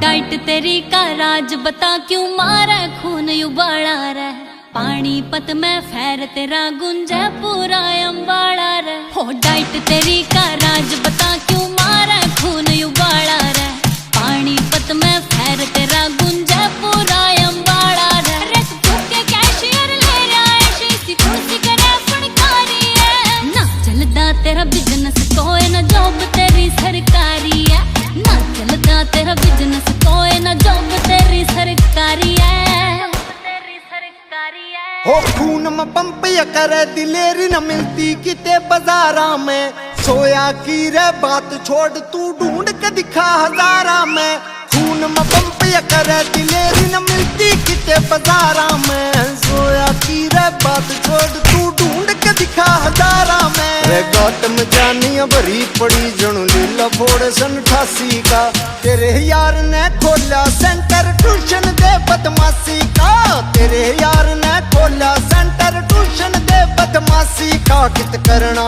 Diet तेरी का राज, बता क्यों मारा खून उबाला रे? पानी पत में फैर तेरा गुंजा पूरा अंबाला रे। हो डाइट तेरी का राज, बता क्यों है हो खून में पंप या करे दिलेरी न मिलती किते बाजारा में सोया की रे बात छोड़ तू ढूंढ के दिखा हजारा में खून में पंप या करे दिलेरी न मिलती किते बाजारा में सोया की रे बात छोड़ तू ढूंढ के दिखा हजारा में रे गौतम जानिया भरी पड़ी जणू लीला फोड़ ਹੋਇਆ ਸੀਗਾ ਤੇਰੇ ਯਾਰ ਨੇ ਖੋਲਾ ਸੈਂਟਰ ਟਿਊਸ਼ਨ ਦੇ ਬਦਮਾਸੀ ਕਾ। ਤੇਰੇ ਯਾਰ ਨੇ ਖੋਲਾ ਸੈਂਟਰ ਟਿਊਸ਼ਨ ਦੇ ਬਦਮਾਸੀ ਕਾ। ਕਿਤ ਕਰਨਾ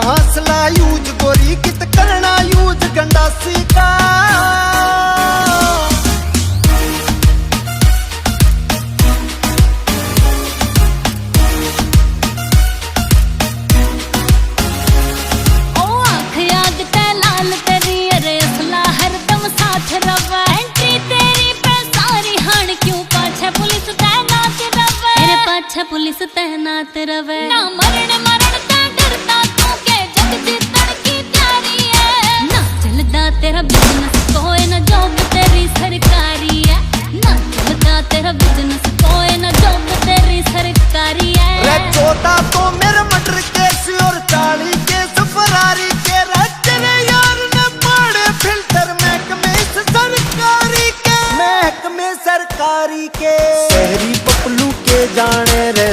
पाछे पुलिस तैनात रवे ना मरण मरण ते डरता तू के जग जीतन की तैयारी है ना चलदा तेरा बिजनेस कोई ना जॉब तेरी सरकारी है ना चलदा तेरा बिजनेस कोई ना जॉब तेरी सरकारी रे है चौदह तो मेरे मटर केस और चाली केस फरारी के रे तेरे यार ने पाड़े फिल्टर महकमे इस सरकारी के महकमे सरकारी के शहरी पपलू के जाने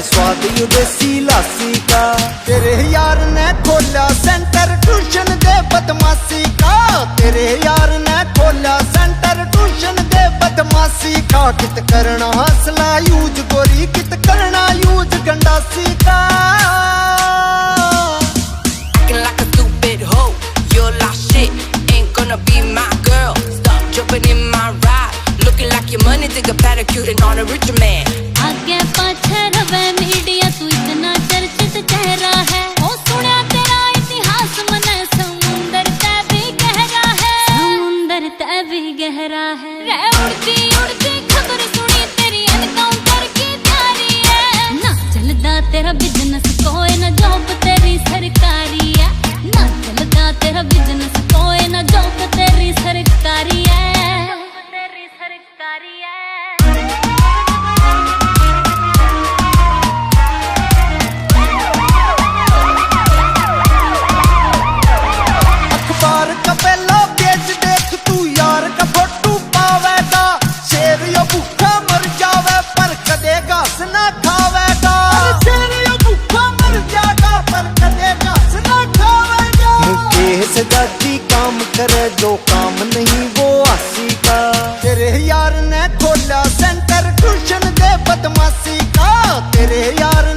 ਸਵਾਦ ਯੂ ਦੇਸੀ ਲਾਸੀ ਕਾ। ਤੇਰੇ ਯਾਰ ਨੇ ਖੋਲਿਆ ਸੈਂਟਰ ਟਿਊਸ਼ਨ ਦੇ ਬਦਮਾਸੀ ਕਾ। ਤੇਰੇ ਯਾਰ ਨੇ ਖੋਲਿਆ ਸੈਂਟਰ ਟਿਊਸ਼ਨ ਦੇ ਬਦਮਾਸੀ ਕਾ। ਕਿਤ ਕਰਨਾ ਹਸਲਾ ਯੂਜ ਗੋਰੀ, ਕਿਤ ਕਰਨਾ ਯੂਜ ਗੰਡਾਸੀ ਕਾ। ਦਿਲ ਗਹਿਰਾ ਹੈ। ਰਹਿ ਉੜਦੀ ਉੜਦੀ ਖਬਰ ਸੁਣੀ ਤੇਰੀ ਅਨਕਾਊਂਟਰ ਕੀ ਤਿਆਰੀ ਹੈ? ਨਾ ਚੱਲਦਾ ਤੇਰਾ ਬਿਜ਼ਨਸ ਕੋਈ ਨਾ ਜੋਬ ਕੰਮ ਨਹੀਂ, ਉਹ ਆਸੀ ਦਾ ਤੇਰੇ ਯਾਰ ਨੇ ਖੋਲਾ ਸੈਂਟਰ ਟਿਊਸ਼ਨ ਦੇ ਬਦਮਾਸੀ ਦਾ ਤੇਰੇ ਯਾਰ